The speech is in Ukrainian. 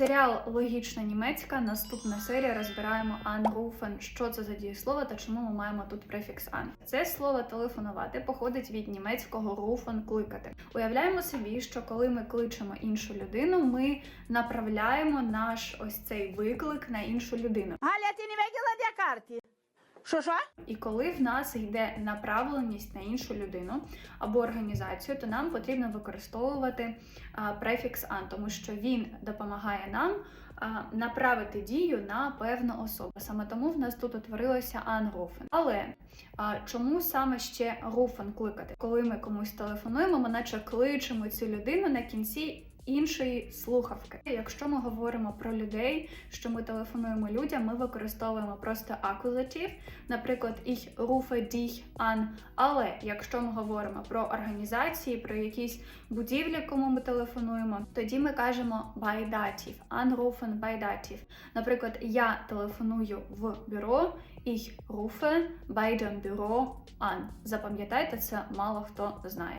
Серіал Логічна німецька. Наступна серія розбираємо анруфен, Що це за дієслово та чому ми маємо тут префікс ан. Це слово телефонувати походить від німецького руфен кликати. Уявляємо собі, що коли ми кличемо іншу людину, ми направляємо наш ось цей виклик на іншу людину. Галя, ти не виділа для карти? Що що? І коли в нас йде направленість на іншу людину або організацію, то нам потрібно використовувати а, префікс an, тому що він допомагає нам а, направити дію на певну особу. Саме тому в нас тут утворилося anrufen. Але а, чому саме ще rufen кликати? Коли ми комусь телефонуємо, ми наче кличемо цю людину на кінці. Іншої слухавки. Якщо ми говоримо про людей, що ми телефонуємо людям, ми використовуємо просто акузатив, наприклад, ich rufe dich an. Але якщо ми говоримо про організації, про якісь будівлі, кому ми телефонуємо, тоді ми кажемо by dativ, anrufen by dativ. Наприклад, я телефоную в бюро, ich rufe bei dem Büro an. Запам'ятайте, це мало хто знає.